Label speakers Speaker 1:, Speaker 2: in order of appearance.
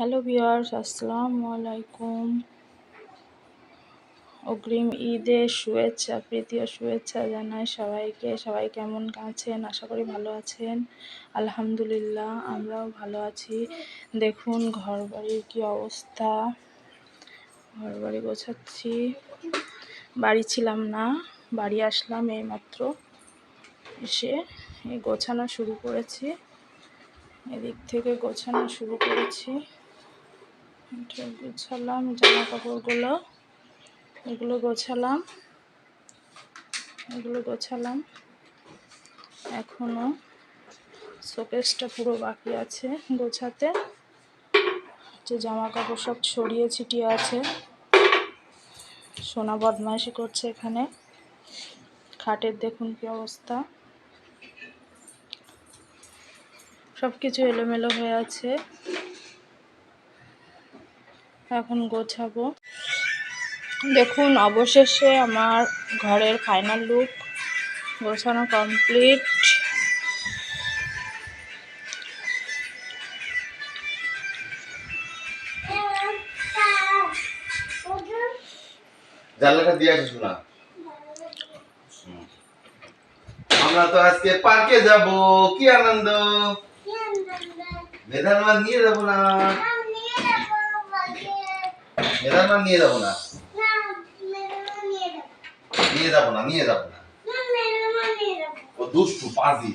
Speaker 1: Hello viewers, আসসালামু আলাইকুম। অগ্রিম ঈদের শুভেচ্ছা প্রীতীয় শুভেচ্ছা জানাই সবাইকে। সবাই কেমন আছেন? আশা করি ভালো আছেন। আলহামদুলিল্লাহ, আমরাও ভালো আছি। দেখুন ঘর বাড়ির কী অবস্থা। ঘর বাড়ি গোছাচ্ছি। বাড়ি ছিলাম না, বাড়ি আসলাম এইমাত্র। এসে এই গোছানো শুরু করেছি। এদিক থেকে গোছানো শুরু করেছি। গোছালাম জামা কাপড়গুলো। এগুলো গোছালাম। এগুলো গোছালাম। এখনও শোকেসটা পুরো বাকি আছে গোছাতে। যে জামা কাপড় সব ছড়িয়ে ছিটিয়ে আছে। সোনা বদমাইশি করছে এখানে। খাটের দেখুন কি অবস্থা। সব কিছু এলোমেলো হয়ে আছে। এখন গোছাবো। দেখুন অবশেষে আমার ঘরের ফাইনাল লুক গোছানো কমপ্লিট
Speaker 2: জানলাটা দিয়ে আসিস না? আমরা তো আজকে পার্কে যাব। কি আনন্দ? মেধার মা নিয়ে যাব না। মেধার মা নিয়ে যাব না? নিয়ে যাব না। নিয়ে যাব না ও দুষ্টু পাজি